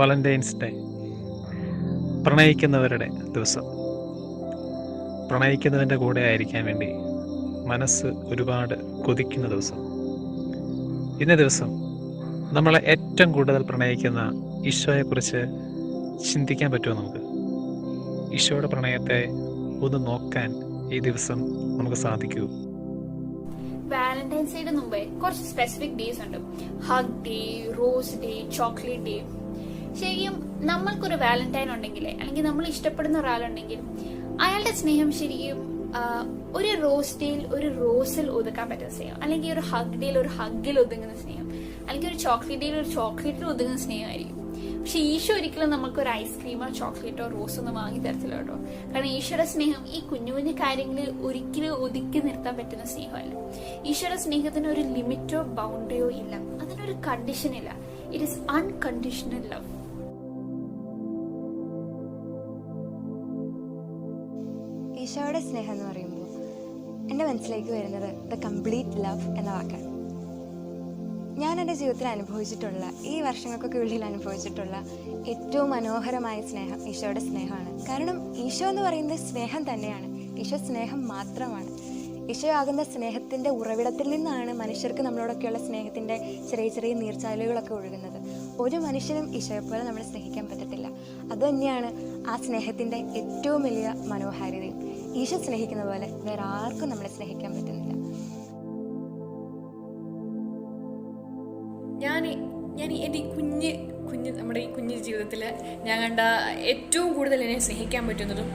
Valentine's day പ്രണയിക്കുന്നവരുടെ ദിവസം. പ്രണയിക്കുന്നതിന്റെ കൂടെ ആയിരിക്കാൻ വേണ്ടി മനസ്സ് ഒരുപാട് കൊതിക്കുന്ന ദിവസം. ഇന്ന ദിവസം നമ്മളെ ഏറ്റവും കൂടുതൽ പ്രണയിക്കുന്ന ഈശോയെക്കുറിച്ച് ചിന്തിക്കാൻ പറ്റുമോ നമുക്ക്? ഈശോയുടെ പ്രണയത്തെ ഒന്ന് നോക്കാൻ ഈ ദിവസം നമുക്ക് സാധിക്കൂ. വാലന്റൈൻസ് ഡേയുടെ മുമ്പേ കുറച്ച് സ്പെസിഫിക് ഡേയ്സ് ഉണ്ട്. Hug day rose day chocolate day ശരിക്കും നമ്മൾക്കൊരു വാലന്റൈൻ ഉണ്ടെങ്കിൽ അല്ലെങ്കിൽ നമ്മൾ ഇഷ്ടപ്പെടുന്ന ഒരാളുണ്ടെങ്കിൽ അയാളുടെ സ്നേഹം ശരിക്കും ഒരു റോസ്റ്റിൽ ഒരു റോസിൽ ഒതുക്കാൻ പറ്റുന്ന സ്നേഹം അല്ലെങ്കിൽ ഒരു ഹഗ് ഒരു ഹഗ്ഗിൽ ഒതുങ്ങുന്ന സ്നേഹം അല്ലെങ്കിൽ ഒരു ചോക്ലേറ്റ് ഡേയിൽ ഒരു ചോക്ലേറ്റിൽ ഒതുങ്ങുന്ന സ്നേഹമായിരിക്കും. പക്ഷെ ഈശോ ഒരിക്കലും നമുക്ക് ഒരു ഐസ്ക്രീമോ ചോക്ലേറ്റോ റോസോ ഒന്നും വാങ്ങി തരത്തില്ല കേട്ടോ. കാരണം ഈശോയുടെ സ്നേഹം ഈ കുഞ്ഞു കുഞ്ഞു കാര്യങ്ങളിൽ ഒരിക്കലും ഒതുക്കി നിർത്താൻ പറ്റുന്ന സ്നേഹമല്ല. ഈശോയുടെ സ്നേഹത്തിന് ഒരു ലിമിറ്റോ ബൗണ്ടറിയോ ഇല്ല. അതിനൊരു കണ്ടീഷൻ ഇല്ല. ഇറ്റ് ഇസ് അൺകണ്ടീഷണൽ ലവ് ഈശോയുടെ സ്നേഹം എന്ന് പറയുമ്പോൾ എന്റെ മനസ്സിലേക്ക് വരുന്നത് ദ കംപ്ലീറ്റ് ലവ് എന്ന വാക്കാണ്. ഞാൻ എന്റെ ജീവിതത്തിൽ അനുഭവിച്ചിട്ടുള്ള ഈ വർഷങ്ങൾക്കൊക്കെ ഉള്ളിൽ അനുഭവിച്ചിട്ടുള്ള ഏറ്റവും മനോഹരമായ സ്നേഹം ഈശോയുടെ സ്നേഹമാണ്. കാരണം ഈശോ എന്ന് പറയുന്നത് സ്നേഹം തന്നെയാണ്. ഈശോ സ്നേഹം മാത്രമാണ്. ഈശോ ആകുന്ന സ്നേഹത്തിന്റെ ഉറവിടത്തിൽ നിന്നാണ് മനുഷ്യർക്ക് നമ്മളോടൊക്കെയുള്ള സ്നേഹത്തിന്റെ ചെറിയ ചെറിയ നീർച്ചാലുകളൊക്കെ ഒഴുകുന്നത്. ഒരു മനുഷ്യനും ഈശോയെ പോലെ നമ്മളെ സ്നേഹിക്കാൻ പറ്റത്തില്ല. അതുതന്നെയാണ് ആ സ്നേഹത്തിന്റെ ഏറ്റവും വലിയ മനോഹാരിതയും. ഈശോ സ്നേഹിക്കുന്ന പോലെ വേറെ ആർക്കും നമ്മളെ സ്നേഹിക്കാൻ പറ്റുന്നില്ല. ഞാൻ ഞാൻ എന്റെ ഈ കുഞ്ഞ് കുഞ്ഞ് നമ്മുടെ ഈ കുഞ്ഞ് ജീവിതത്തിൽ ഞാൻ കണ്ട ഏറ്റവും കൂടുതൽ എന്നെ സ്നേഹിക്കാൻ പറ്റുന്നതും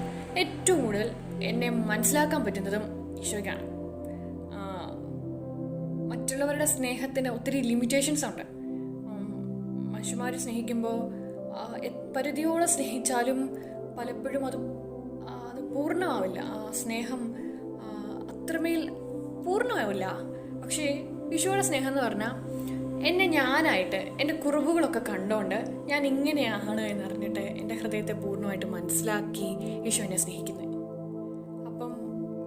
ഏറ്റവും കൂടുതൽ എന്നെ മനസ്സിലാക്കാൻ പറ്റുന്നതും ഈശോയ്ക്കാണ്. മറ്റുള്ളവരുടെ സ്നേഹത്തിന് ഒത്തിരി ലിമിറ്റേഷൻസ് ഉണ്ട്. മനുഷ്യന്മാർ സ്നേഹിക്കുമ്പോൾ പരിധിയോളം സ്നേഹിച്ചാലും പലപ്പോഴും അത് പൂർണമാവില്ല. ആ സ്നേഹം അത്രമേൽ പൂർണമാവില്ല. പക്ഷേ ഈശോയുടെ സ്നേഹം എന്ന് പറഞ്ഞാൽ എന്നെ ഞാനായിട്ട് എന്റെ കുറവുകളൊക്കെ കണ്ടുകൊണ്ട് ഞാൻ ഇങ്ങനെയാണ് എന്നറിഞ്ഞിട്ട് എന്റെ ഹൃദയത്തെ പൂർണമായിട്ട് മനസ്സിലാക്കി ഈശോ എന്നെ സ്നേഹിക്കുന്നത് അപ്പം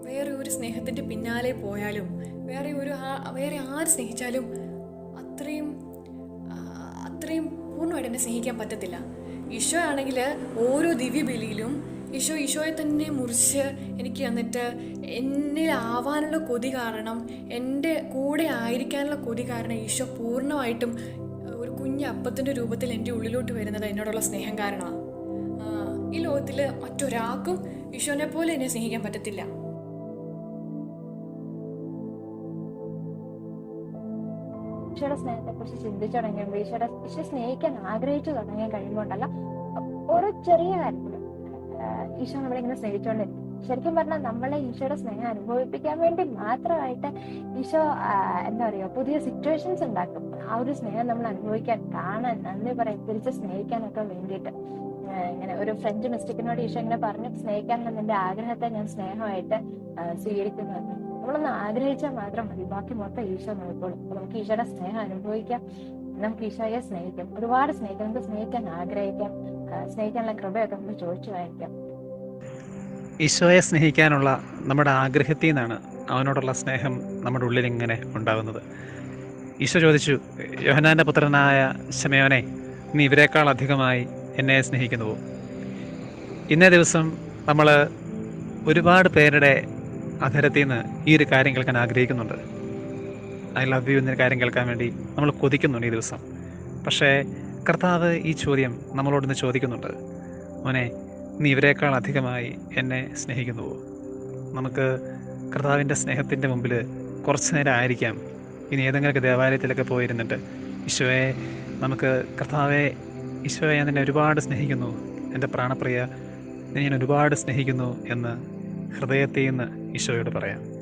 വേറെ ഒരു സ്നേഹത്തിന്റെ പിന്നാലെ പോയാലും വേറെ ഒരു ആ- വേറെ ആര് സ്നേഹിച്ചാലും അത്രയും അത്രയും പൂർണമായിട്ട് എന്നെ സ്നേഹിക്കാൻ പറ്റത്തില്ല. ഈശോ ആണെങ്കിൽ ഓരോ ദിവ്യബലിയിലും ഈശോ ഈശോയെ തന്നെ മുറിച്ച് എനിക്ക് എന്നിട്ട് എന്നിലാവാനുള്ള കൊതി കാരണം എന്റെ കൂടെ ആയിരിക്കാനുള്ള കൊതി കാരണം ഈശോ പൂർണമായിട്ടും ഒരു കുഞ്ഞ് അപ്പത്തിന്റെ രൂപത്തിൽ എന്റെ ഉള്ളിലോട്ട് വരുന്നത് എന്നോടുള്ള സ്നേഹം കാരണമാണ്. ഈ ലോകത്തിൽ മറ്റൊരാൾക്കും ഈശോനെ പോലെ എന്നെ സ്നേഹിക്കാൻ പറ്റത്തില്ല. ഈശോയുടെ സ്നേഹത്തെ കുറിച്ച് ചിന്തിച്ചു തുടങ്ങിയപ്പോൾ ഈശോയുടെ ഈശോ സ്നേഹിക്കാൻ ആഗ്രഹിച്ചു തുടങ്ങിയ കഴിയുമ്പോണ്ടല്ല ഓരോ ചെറിയ ആഹ് ഈശോ നമ്മളെ ഇങ്ങനെ സ്നേഹിച്ചോണ്ടേ. ശരിക്കും പറഞ്ഞാൽ നമ്മളെ ഈശോയുടെ സ്നേഹം അനുഭവിപ്പിക്കാൻ വേണ്ടി മാത്രമായിട്ട് ഈശോ എന്താ പറയുക പുതിയ സിറ്റുവേഷൻസ് ഉണ്ടാക്കും. ആ ഒരു സ്നേഹം നമ്മൾ അനുഭവിക്കാൻ കാണാൻ നന്ദി പറയാൻ തിരിച്ച് സ്നേഹിക്കാനൊക്കെ വേണ്ടിയിട്ട്. ഇങ്ങനെ ഒരു ഫ്രഞ്ച് മിസ്റ്റേക്കിനോട് ഈശോ ഇങ്ങനെ പറഞ്ഞു സ്നേഹിക്കാനുള്ള നിന്റെ ആഗ്രഹത്തെ ഞാൻ സ്നേഹമായിട്ട് സ്വീകരിക്കുന്നു. നമ്മളൊന്ന് ആഗ്രഹിച്ചാൽ മാത്രം മതി. ബാക്കി മൊത്തം ഈശോ നോക്കോളും നമുക്ക് ഈശോയുടെ സ്നേഹം അനുഭവിക്കാം. നമുക്ക് ഈശോയെ സ്നേഹിക്കാം. ഒരുപാട് സ്നേഹിക്കാം. നമുക്ക് സ്നേഹിക്കാൻ ആഗ്രഹിക്കാം. സ്നേഹിക്കാനുള്ള കൃപയൊക്കെ നമുക്ക് ചോദിച്ചു വാങ്ങിക്കാം. ഈശോയെ സ്നേഹിക്കാനുള്ള നമ്മുടെ ആഗ്രഹത്തിൽ നിന്നാണ് അവനോടുള്ള സ്നേഹം നമ്മുടെ ഉള്ളിൽ ഇങ്ങനെ ഉണ്ടാകുന്നത്. ഈശോ ചോദിച്ചു യോഹനാന്റെ പുത്രനായ ശമയോനെ നീ ഇവരെക്കാൾ അധികമായി എന്നെ സ്നേഹിക്കുന്നുവോ? ഇന്നേ ദിവസം നമ്മൾ ഒരുപാട് പേരുടെ അധരത്തിൽ നിന്ന് ഈ ഒരു കാര്യം കേൾക്കാൻ ആഗ്രഹിക്കുന്നുണ്ട്. ഐ ലവ് യു എന്നൊരു കാര്യം കേൾക്കാൻ വേണ്ടി നമ്മൾ കൊതിക്കുന്നുണ്ട് ഈ ദിവസം. പക്ഷേ കർത്താവ് ഈ ചോദ്യം നമ്മളോടൊന്ന് ചോദിക്കുന്നുണ്ട്. മോനെ നീ ഇവരെക്കാൾ അധികമായി എന്നെ സ്നേഹിക്കുന്നുവോ? നമുക്ക് കർത്താവിന്റെ സ്നേഹത്തിന്റെ മുമ്പിൽ കുറച്ച് നേരം ആയിരിക്കാം. ഇനി ഏതെങ്കിലുമൊക്കെ ദേവാലയത്തിലൊക്കെ പോയിരുന്നിട്ട് ഈശോയെ നമുക്ക് കർത്താവെ ഈശോയെ ഞാൻ നിന്നെ ഒരുപാട് സ്നേഹിക്കുന്നു. എന്റെ പ്രാണപ്രിയ ഞാൻ ഒരുപാട് സ്നേഹിക്കുന്നു എന്ന് ഹൃദയത്തിൽ നിന്ന് ഈശോയോട് പറയാം.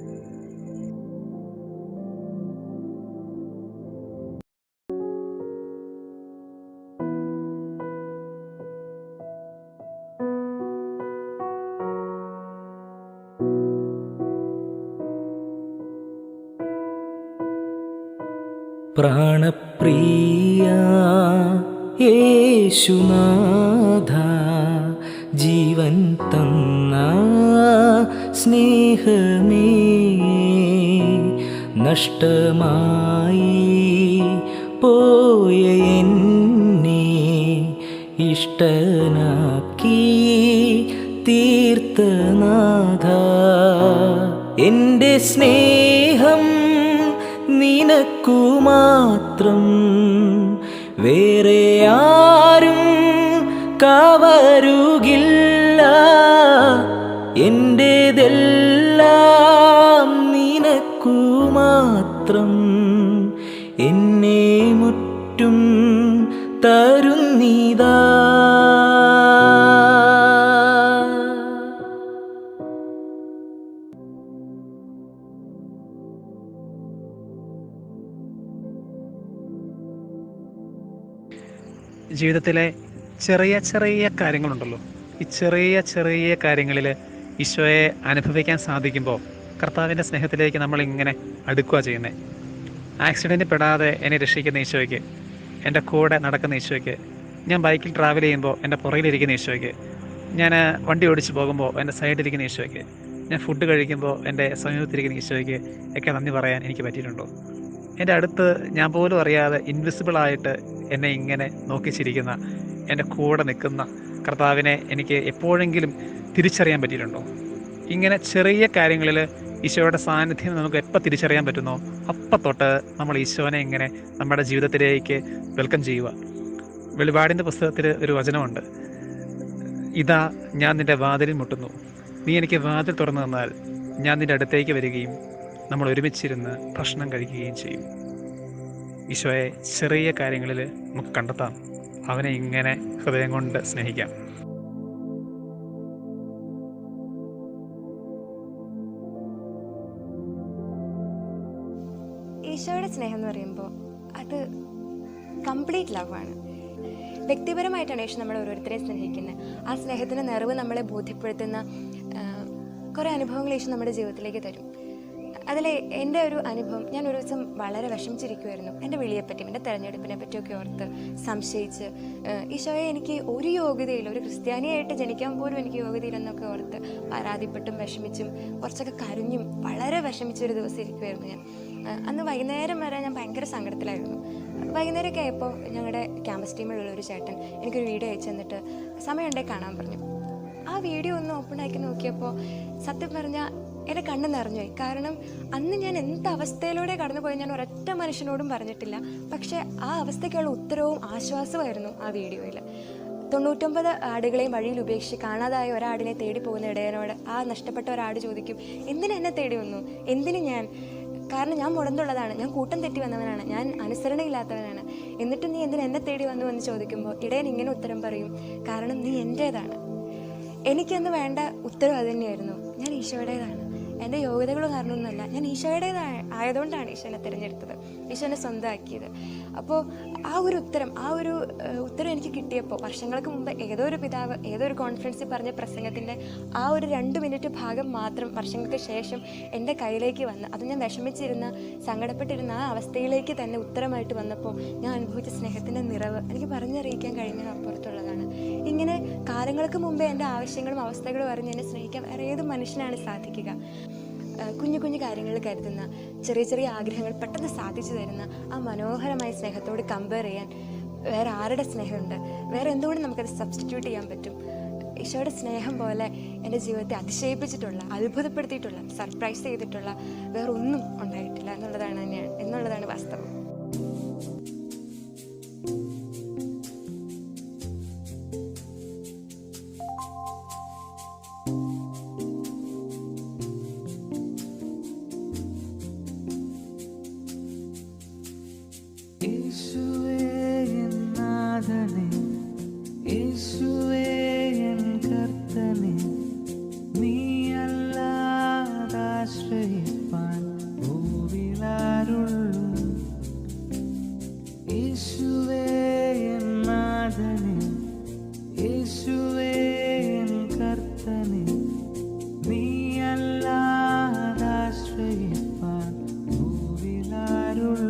പ്രാണപ്രിയ യേശുനാഥ ജീവൻ തന്ന സ്നേഹമേ നഷ്ടമായി പോയ എന്നെ ഇഷ്ടനാക്കി തീർത്ഥനാഥ എന്റെ സ്നേഹം നിനക്കു മാത്രം വേറെ ആരും കവരുകില്ല. എന്റെതെല്ലാം നിനക്കു മാത്രം ജീവിതത്തിലെ ചെറിയ ചെറിയ കാര്യങ്ങളുണ്ടല്ലോ. ഈ ചെറിയ ചെറിയ കാര്യങ്ങളിൽ ഈശോയെ അനുഭവിക്കാൻ സാധിക്കുമ്പോൾ കർത്താവിന്റെ സ്നേഹത്തിലേക്ക് നമ്മൾ ഇങ്ങനെ അടുക്കുക ചെയ്യുന്നത് ആക്സിഡന്റ് പെടാതെ എന്നെ രക്ഷിക്കുന്ന ഈശോയ്ക്ക് എന്റെ കൂടെ നടക്കുന്ന ഈശോയ്ക്ക് ഞാൻ ബൈക്കിൽ ട്രാവൽ ചെയ്യുമ്പോൾ എന്റെ പുറകിലിരിക്കുന്ന ഈശോയ്ക്ക് ഞാൻ വണ്ടി ഓടിച്ച് പോകുമ്പോൾ എന്റെ സൈഡിലിരിക്കുന്ന ഈശോയ്ക്ക് ഞാൻ ഫുഡ് കഴിക്കുമ്പോൾ എന്റെ സമീപത്തിരിക്കുന്ന ഈശോയ്ക്ക് ഒക്കെ നന്ദി പറയാൻ എനിക്ക് പറ്റിയിട്ടുണ്ടോ? എന്റെ അടുത്ത് ഞാൻ പോലും അറിയാതെ ഇൻവിസിബിളായിട്ട് എന്നെ ഇങ്ങനെ നോക്കി ചിരിക്കുന്ന എന്റെ കൂടെ നിൽക്കുന്ന കർത്താവിനെ എനിക്ക് എപ്പോഴെങ്കിലും തിരിച്ചറിയാൻ പറ്റിയിട്ടുണ്ടോ? ഇങ്ങനെ ചെറിയ കാര്യങ്ങളിൽ ഈശോയുടെ സാന്നിധ്യം നമുക്ക് എപ്പോൾ തിരിച്ചറിയാൻ പറ്റുന്നോ? അപ്പം തൊട്ട് നമ്മൾ ഈശോനെ ഇങ്ങനെ നമ്മുടെ ജീവിതത്തിലേക്ക് വെൽക്കം ചെയ്യുക. വെളിപാടിന്റെ പുസ്തകത്തിൽ ഒരു വചനമുണ്ട്. ഇതാ ഞാൻ നിന്റെ വാതിലിൽ മുട്ടുന്നു. നീ എനിക്ക് വാതിൽ തുറന്നു തന്നാൽ ഞാൻ നിന്റെ അടുത്തേക്ക് വരികയും നമ്മൾ ഒരുമിച്ചിരുന്ന് ഭക്ഷണം കഴിക്കുകയും ചെയ്യും. ഈശോയെ ചെറിയ കാര്യങ്ങളിൽ നമുക്ക് കണ്ടെത്താം. അവനെ ഇങ്ങനെ ഹൃദയം കൊണ്ട് സ്നേഹിക്കാം. ഈശോയുടെ സ്നേഹം എന്ന് പറയുമ്പോൾ അത് കംപ്ലീറ്റ് ലവാണ് വ്യക്തിപരമായിട്ടാണ് യേശു നമ്മൾ ഓരോരുത്തരെയും സ്നേഹിക്കുന്നത്. ആ സ്നേഹത്തിന്റെ നിറവ് നമ്മളെ ബോധ്യപ്പെടുത്തുന്ന കുറേ അനുഭവങ്ങൾ യേശു നമ്മുടെ ജീവിതത്തിലേക്ക് തരും. അതിൽ എന്റെ ഒരു അനുഭവം ഞാൻ ഒരു ദിവസം വളരെ വിഷമിച്ചിരിക്കുമായിരുന്നു എന്റെ വിളിയെപ്പറ്റിയും എന്റെ തെരഞ്ഞെടുപ്പിനെ പറ്റിയൊക്കെ ഓർത്ത് സംശയിച്ച് ഈശോയെ എനിക്ക് ഒരു യോഗ്യതയില്ല ഒരു ക്രിസ്ത്യാനിയായിട്ട് ജനിക്കാൻ പോലും എനിക്ക് യോഗ്യതയില്ലെന്നൊക്കെ ഓർത്ത് പരാതിപ്പെട്ടും വിഷമിച്ചും കുറച്ചൊക്കെ കരഞ്ഞും വളരെ വിഷമിച്ചൊരു ദിവസം ഇരിക്കുമായിരുന്നു ഞാൻ. അന്ന് വൈകുന്നേരം വരെ ഞാൻ ഭയങ്കര സങ്കടത്തിലായിരുന്നു. വൈകുന്നേരമൊക്കെ ആയപ്പോൾ ഞങ്ങളുടെ ക്യാമ്പസ് ടീമിലുള്ള ഒരു ചേട്ടൻ എനിക്കൊരു വീഡിയോ അയച്ചു തന്നിട്ട് സമയമുണ്ടെങ്കിൽ കാണാൻ പറഞ്ഞു. ആ വീഡിയോ ഒന്ന് ഓപ്പൺ ആക്കി നോക്കിയപ്പോൾ സത്യം പറഞ്ഞാൽ എന്റെ കണ്ണ് നിറഞ്ഞുപോയി. കാരണം അന്ന് ഞാൻ എന്ത് അവസ്ഥയിലൂടെ കടന്നുപോയി ഞാൻ ഒരൊറ്റ മനുഷ്യനോടും പറഞ്ഞിട്ടില്ല. പക്ഷേ ആ അവസ്ഥയ്ക്കുള്ള ഉത്തരവും ആശ്വാസമായിരുന്നു ആ വീഡിയോയിൽ തൊണ്ണൂറ്റൊമ്പത് ആടുകളെയും വഴിയിൽ ഉപേക്ഷിച്ച് കാണാതായ ഒരാടിനെ തേടി പോകുന്ന ഇടയനോട് ആ നഷ്ടപ്പെട്ട ഒരാട് ചോദിക്കും എന്തിനു എന്നെ തേടി വന്നു? എന്തിനു ഞാൻ? കാരണം ഞാൻ മുടന്തുള്ളതാണ്. ഞാൻ കൂട്ടം തെറ്റി വന്നവനാണ്. ഞാൻ അനുസരണയില്ലാത്തവനാണ്. എന്നിട്ട് നീ എന്തിനു എന്നെ തേടി വന്നു? എന്ന് ചോദിക്കുമ്പോൾ ഇടയൻ ഇങ്ങനെ ഉത്തരം പറയും കാരണം നീ എന്റേതാണ് എനിക്കന്ന് വേണ്ട ഉത്തരം അതുതന്നെയായിരുന്നു ഞാൻ ഈശോയുടേതാണ്. എന്റെ യോഗ്യതകൾ കാരണമൊന്നുമല്ല. ഞാൻ ഈശോയുടെ ആയതുകൊണ്ടാണ് ഈശോനെ തിരഞ്ഞെടുത്തത്. ഈശോനെ സ്വന്തമാക്കിയത്. അപ്പോൾ ആ ഒരു ഉത്തരം ആ ഒരു ഉത്തരം എനിക്ക് കിട്ടിയപ്പോൾ വർഷങ്ങൾക്ക് മുമ്പ് ഏതോ ഒരു പിതാവ് ഏതോ ഒരു കോൺഫറൻസിൽ പറഞ്ഞ പ്രസംഗത്തിന്റെ ആ ഒരു രണ്ട് മിനിറ്റ് ഭാഗം മാത്രം വർഷങ്ങൾക്ക് ശേഷം എന്റെ കയ്യിലേക്ക് വന്ന് അത് ഞാൻ വിഷമിച്ചിരുന്ന സങ്കടപ്പെട്ടിരുന്ന ആ അവസ്ഥയിലേക്ക് തന്നെ ഉത്തരമായിട്ട് വന്നപ്പോൾ ഞാൻ അനുഭവിച്ച സ്നേഹത്തിന്റെ നിറവ് എനിക്ക് പറഞ്ഞറിയിക്കാൻ കഴിഞ്ഞ അപ്പുറത്തുള്ളതാണ് ഇങ്ങനെ കാലങ്ങൾക്ക് മുമ്പേ എന്റെ ആവശ്യങ്ങളും അവസ്ഥകളും അറിഞ്ഞ് എന്നെ സ്നേഹിക്കാൻ വേറെ ഏത് മനുഷ്യനാണ് സാധിക്കുക? കുഞ്ഞു കുഞ്ഞു കാര്യങ്ങൾ കരുതുന്ന ചെറിയ ചെറിയ ആഗ്രഹങ്ങൾ പെട്ടെന്ന് സാധിച്ചു തരുന്ന ആ മനോഹരമായ സ്നേഹത്തോട് കമ്പയർ ചെയ്യാൻ വേറെ ആരുടെ സ്നേഹമുണ്ട്? വേറെ എന്തുകൊണ്ട് നമുക്കത് സബ്സ്റ്റിറ്റ്യൂട്ട് ചെയ്യാൻ പറ്റും? ഈശോയുടെ സ്നേഹം പോലെ എന്റെ ജീവിതത്തെ അതിശയിപ്പിച്ചിട്ടുള്ള അത്ഭുതപ്പെടുത്തിയിട്ടുള്ള സർപ്രൈസ് ചെയ്തിട്ടുള്ള വേറെ ഒന്നും ഉണ്ടായിട്ടില്ല എന്നുള്ളതാണ് തന്നെയാണ് എന്നുള്ളതാണ് വാസ്തവം. I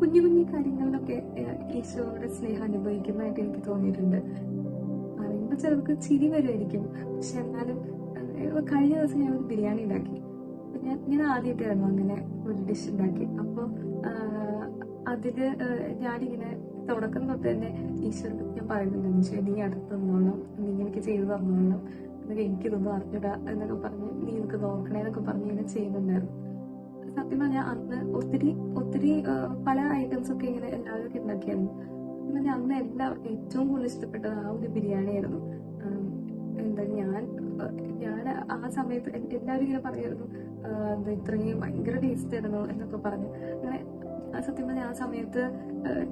കുഞ്ഞു കുഞ്ഞു കാര്യങ്ങളിലൊക്കെ ഈശോയുടെ സ്നേഹം അനുഭവിക്കുന്നതായിട്ട് എനിക്ക് തോന്നിയിട്ടുണ്ട്. പറയുമ്പോൾ ചിലർക്ക് ചിരി വരുമായിരിക്കും. പക്ഷെ എന്നാലും കഴിഞ്ഞ ദിവസം ഞാൻ ഒരു ബിരിയാണി ഉണ്ടാക്കി. ഞാൻ ഞാൻ ആദ്യമായിട്ടായിരുന്നു അങ്ങനെ ഒരു ഡിഷ് ഉണ്ടാക്കി. അപ്പോൾ ആഹ് ഞാനിങ്ങനെ തുടക്കം തൊട്ട് തന്നെ ഈശ്വരൻ ഞാൻ പറയുന്നുണ്ട് ഈശോ നീ അടുത്ത് നിന്നോളാം നീ എനിക്ക് ചെയ്തു തന്നോളണം എന്നൊക്കെ എനിക്കിതൊന്നും അറിഞ്ഞിടാ എന്നൊക്കെ പറഞ്ഞ് നീ എനിക്ക് നോക്കണേ എന്നൊക്കെ പറഞ്ഞ് ഇങ്ങനെ ചെയ്യുന്നുണ്ടായിരുന്നു. സത്യം പറഞ്ഞാൽ അന്ന് ഒത്തിരി ഒത്തിരി പല ഐറ്റംസ് ഒക്കെ ഇങ്ങനെ എല്ലാവരും ഉണ്ടാക്കിയായിരുന്നു. സത്യം പറഞ്ഞാൽ അന്ന് എല്ലാവർക്കും ഏറ്റവും കൂടുതൽ ഇഷ്ടപ്പെട്ടത് ആ ഒരു ബിരിയാണി ആയിരുന്നു എന്താ ഞാൻ ഞാൻ ആ സമയത്ത് എല്ലാവരും ഇങ്ങനെ പറയായിരുന്നു എന്താ ഇത്രയും ഭയങ്കര ടേസ്റ്റ് ആയിരുന്നു എന്നൊക്കെ പറഞ്ഞു. അങ്ങനെ സത്യം പറഞ്ഞാൽ ആ സമയത്ത്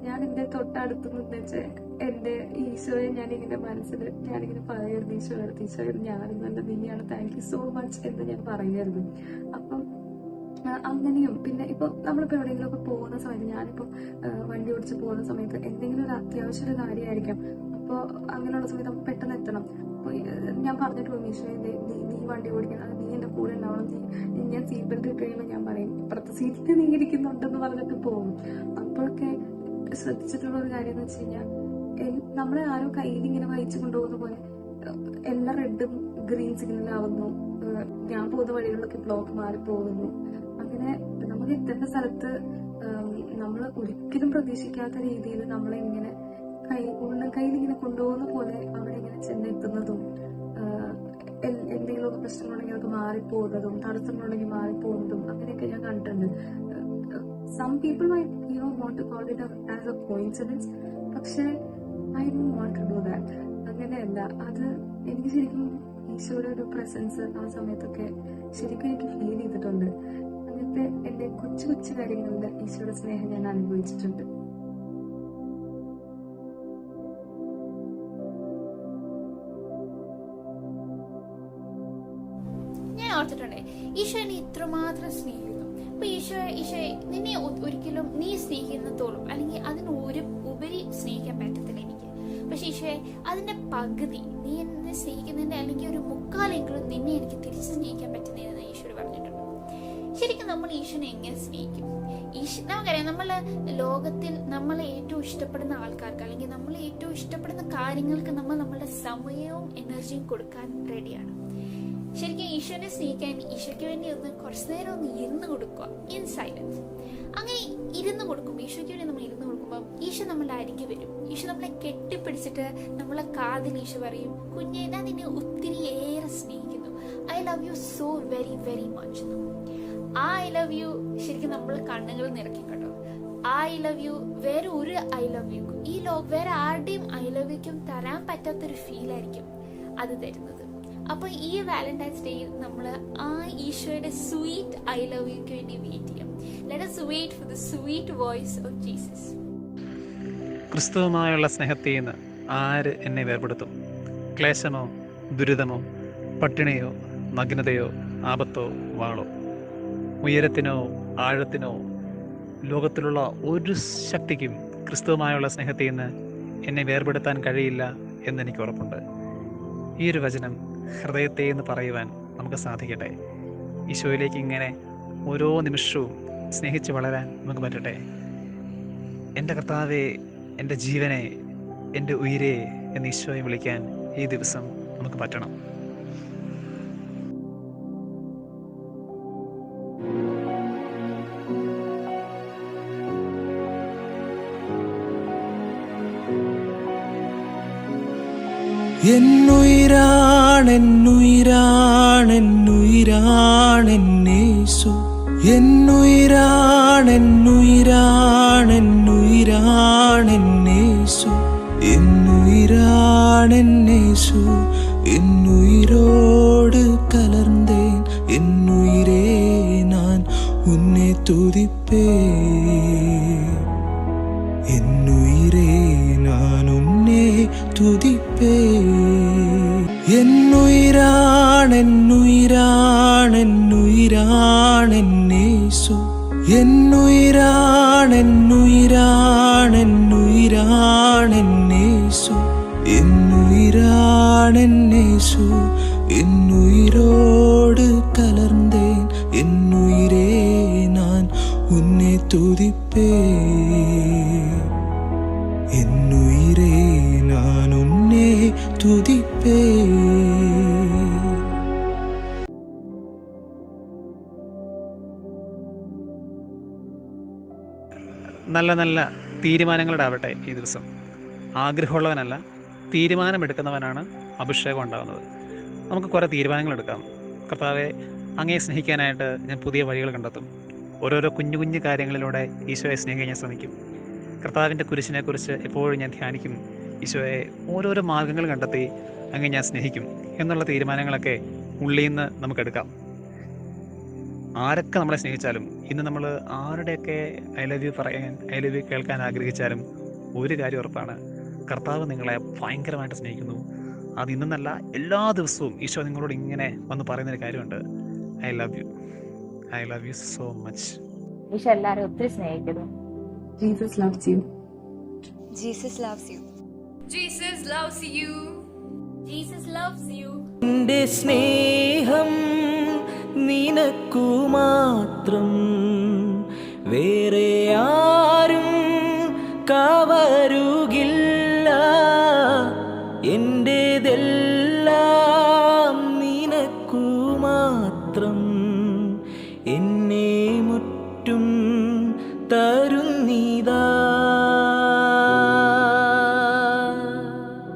ഞാൻ എന്റെ തൊട്ടടുത്ത് നിന്ന് വെച്ച് എന്റെ ഈശോയെ ഞാനിങ്ങനെ മനസ്സിൽ ഞാനിങ്ങനെ പറയായിരുന്നു ഈശോ അടുത്ത് ഈശോ ഞാനിന്നല്ല നീയാണ് താങ്ക് യു സോ മച്ച് എന്ന് ഞാൻ പറയായിരുന്നു അപ്പം അങ്ങനെയും. പിന്നെ ഇപ്പൊ നമ്മളിപ്പോ എവിടെയെങ്കിലും ഒക്കെ പോകുന്ന സമയത്ത് ഞാനിപ്പോ വണ്ടി ഓടിച്ച് പോകുന്ന സമയത്ത് എന്തെങ്കിലും ഒരു അത്യാവശ്യ ഒരു കാര്യമായിരിക്കാം. അപ്പോൾ അങ്ങനെയുള്ള സമയത്ത് നമുക്ക് പെട്ടെന്ന് എത്തണം. അപ്പൊ ഞാൻ പറഞ്ഞിട്ട് പോകും ഈശോയെ ദേ, നീ നീ വണ്ടി ഓടിക്കണം. നീ എന്റെ കൂടെ ഉണ്ടാവണം. നീ ഞാൻ സീറ്റ് ബെൽറ്റ് ഇട്ട് കഴിയുമ്പോൾ ഞാൻ പറയും ഇപ്പുറത്തെ സീറ്റിൽ നീ ഇരിക്കുന്നുണ്ടെന്ന് പറഞ്ഞിട്ട് പോകും. അപ്പോഴൊക്കെ ശ്രദ്ധിച്ചിട്ടുള്ള ഒരു കാര്യം എന്ന് വെച്ച് കഴിഞ്ഞാൽ നമ്മളെ ആരോ കയ്യിൽ ഇങ്ങനെ വഹിച്ചു കൊണ്ടുപോകുന്ന പോലെ എല്ലാ റെഡും ഗ്രീൻ സിഗ്നലാവുന്നു ആവുന്നു. ഞാൻ പോകുന്ന വഴികളിലൊക്കെ ബ്ലോക്ക് മാറി പോകുന്നു നമുക്ക് എത്തേണ്ട സ്ഥലത്ത് നമ്മൾ ഒരിക്കലും പ്രതീക്ഷിക്കാത്ത രീതിയിൽ നമ്മളെ ഇങ്ങനെ കൈ ഉള്ള കയ്യിൽ ഇങ്ങനെ കൊണ്ടുപോകുന്ന പോലെ അവിടെ ഇങ്ങനെ ചെന്നെത്തുന്നതും എന്തെങ്കിലുമൊക്കെ പ്രശ്നങ്ങളുണ്ടെങ്കിൽ അതൊക്കെ മാറിപ്പോകുന്നതും തടസ്സങ്ങളുണ്ടെങ്കിൽ മാറിപ്പോകുന്നതും അങ്ങനെയൊക്കെ ഞാൻ കണ്ടിട്ടുണ്ട്. Some people may you know want to call it as a coincidence പക്ഷേ I do want to do that അങ്ങനെയല്ല. അത് എനിക്ക് ശരിക്കും ഈശോയുടെ ഒരു പ്രസൻസ് ആ സമയത്തൊക്കെ ശരിക്കും എനിക്ക് ഫീൽ ചെയ്തിട്ടുണ്ട്. അങ്ങനത്തെ എന്റെ കൊച്ചു കൊച്ചു കാര്യങ്ങളുടെ ഈശോയുടെ സ്നേഹം ഞാൻ അനുഭവിച്ചിട്ടുണ്ട്. ഞാൻ ഓർത്തിട്ടുണ്ടേ ഈശോ ഇത്രമാത്രം സ്നേഹിക്കുന്നു. അപ്പൊ ഈശോ ഈശോ നിന്നെ ഒരിക്കലും നീ സ്നേഹിക്കുന്നതോളും അല്ലെങ്കിൽ അതിന് ഒരു ഉപരി സ്നേഹിക്കാൻ പറ്റത്തില്ല എനിക്ക്. പക്ഷെ ഈശോയെ അതിന്റെ പകുതി നീ എന്നെ സ്നേഹിക്കുന്നതിന്റെ അല്ലെങ്കിൽ ഒരു മുക്കാലെങ്കിലും നിന്നെ എനിക്ക് തിരിച്ച് സ്നേഹിക്കാൻ പറ്റുന്നതെന്ന് ഈശോട് പറഞ്ഞിട്ടുണ്ട്. ശരിക്കും നമ്മൾ ഈശ്വരനെ എങ്ങനെ സ്നേഹിക്കും? ഈശ് നമുക്കറിയാം നമ്മൾ ലോകത്തിൽ നമ്മൾ ഏറ്റവും ഇഷ്ടപ്പെടുന്ന ആൾക്കാർക്ക് അല്ലെങ്കിൽ നമ്മൾ ഏറ്റവും ഇഷ്ടപ്പെടുന്ന കാര്യങ്ങൾക്ക് നമ്മൾ നമ്മളുടെ സമയവും എനർജിയും കൊടുക്കാൻ റെഡിയാണ് ശരിക്കും ഈശോനെ സ്നേഹിക്കാൻ ഈശോയ്ക്ക് വേണ്ടി ഒന്ന് കുറച്ചു നേരം ഒന്ന് ഇരുന്ന് കൊടുക്കുക. ഇൻ സൈലൻസ് അങ്ങനെ ഇരുന്ന് കൊടുക്കുമ്പോൾ ഈശോയ്ക്ക് വേണ്ടി നമ്മൾ ഇരുന്ന് കൊടുക്കുമ്പോൾ ഈശോ നമ്മളുടെ അരികെ വരും. ഈശോ നമ്മളെ കെട്ടിപ്പിടിച്ചിട്ട് നമ്മളെ കാതിൽ ഈശോ പറയും കുഞ്ഞെ ഞാൻ നിന്നെ ഒത്തിരി ഏറെ സ്നേഹിക്കുന്നു. I love you so very very much ah I love you ശരിക്കും നമ്മൾ കണ്ണുകൾ നിറക്കി കേട്ടോ ആ ഐ ലവ് യു വേറെ ഒരു ഐ ലവ് യു ഈ ലോ വേറെ ആരുടെയും ഐ ലവ് യുക്കും തരാൻ പറ്റാത്തൊരു ഫീൽ ആയിരിക്കും അത് തരുന്നത്. അപ്പൊ ഈ വാലന്റൈൻസ് ഡേയിൽ നമ്മൾ ആ ഈശോയുടെ സ്വീറ്റ് ഐ ലവ് യുക്ക് വേണ്ടി വെയിറ്റ് ചെയ്യാം. Let us wait for the sweet voice of Jesus ക്രിസ്തുവുമായുള്ള സ്നേഹത്തിൽ നിന്ന് ആര് എന്നെ വേർപെടുത്തും? ക്ലേശമോ ദുരിതമോ പട്ടിണിയോ നഗ്നതയോ ആപത്തോ വാളോ? ഉയരത്തിനോ ആഴത്തിനോ ലോകത്തിലുള്ള ഒരു ശക്തിക്കും ക്രിസ്തുവുമായുള്ള സ്നേഹത്തിൽ നിന്ന് എന്നെ വേർപെടുത്താൻ കഴിയില്ല എന്നെനിക്ക് ഉറപ്പുണ്ട്. ഈ ഒരു വചനം ഹൃദയത്തെ എന്ന് പറയുവാൻ നമുക്ക് സാധിക്കട്ടെ. ഈശോയിലേക്ക് ഇങ്ങനെ ഓരോ നിമിഷവും സ്നേഹിച്ച് വളരാൻ നമുക്ക് പറ്റട്ടെ. എന്റെ കർത്താവെ എന്റെ ജീവനെ എന്റെ ഉയരെ എന്ന് ഈശോയെ വിളിക്കാൻ ഈ ദിവസം നമുക്ക് പറ്റണം. എന്നുയിരാണെന്നുയിരാണെന്നുയിരാണെന്നേശു എന്നുയിരാണെന്നുയിരാണെന്നുയിരാണെന്നേശു എന്നുയിരാണെന്നേശു എന്നുയിരോട് സ്തുതിപ്പേ എന്നുയിരേ ഞാൻ തുതിപ്പേ. നല്ല നല്ല തീരുമാനങ്ങളുണ്ടാവട്ടെ ഈ ദിവസം. ആഗ്രഹമുള്ളവനല്ല തീരുമാനമെടുക്കുന്നവനാണ് അഭിഷേകം ഉണ്ടാകുന്നത് നമുക്ക് കുറേ തീരുമാനങ്ങൾ എടുക്കാം. കർത്താവെ അങ്ങേ സ്നേഹിക്കാനായിട്ട് ഞാൻ പുതിയ വഴികൾ കണ്ടെത്തും. ഓരോരോ കുഞ്ഞു കുഞ്ഞു കാര്യങ്ങളിലൂടെ ഈശോയെ സ്നേഹിക്കാൻ ഞാൻ ശ്രമിക്കും. കർത്താവിന്റെ കുരിശിനെക്കുറിച്ച് എപ്പോഴും ഞാൻ ധ്യാനിക്കും. ഈശോയെ ഓരോരോ മാർഗങ്ങൾ കണ്ടെത്തി അങ്ങ് ഞാൻ സ്നേഹിക്കും എന്നുള്ള തീരുമാനങ്ങളൊക്കെ ഉള്ളിൽ നിന്ന് നമുക്കെടുക്കാം. ആരൊക്കെ നമ്മളെ സ്നേഹിച്ചാലും ഇന്ന് നമ്മൾ ആരുടെയൊക്കെ ഐ ലവ് യു പറയാൻ ഐ ലവ് യു കേൾക്കാൻ ആഗ്രഹിച്ചാലും ഒരു കാര്യം ഉറപ്പാണ്. കർത്താവ് നിങ്ങളെ ഭയങ്കരമായിട്ട് സ്നേഹിക്കുന്നു. അത് ഇന്നെന്നല്ല എല്ലാ ദിവസവും ഈശോ നിങ്ങളോട് ഇങ്ങനെ വന്ന് പറയുന്നൊരു കാര്യമുണ്ട്. I love you. I love you so much Isho എല്ലാവരും ഒത്തിരി സ്നേഹിക്കുന്നു. Jesus loves you Jesus loves you Jesus loves you. Jesus loves you എന്റെ സ്നേഹം നിനക്കു മാത്രം വേറെ ആരും കവരുകില്ല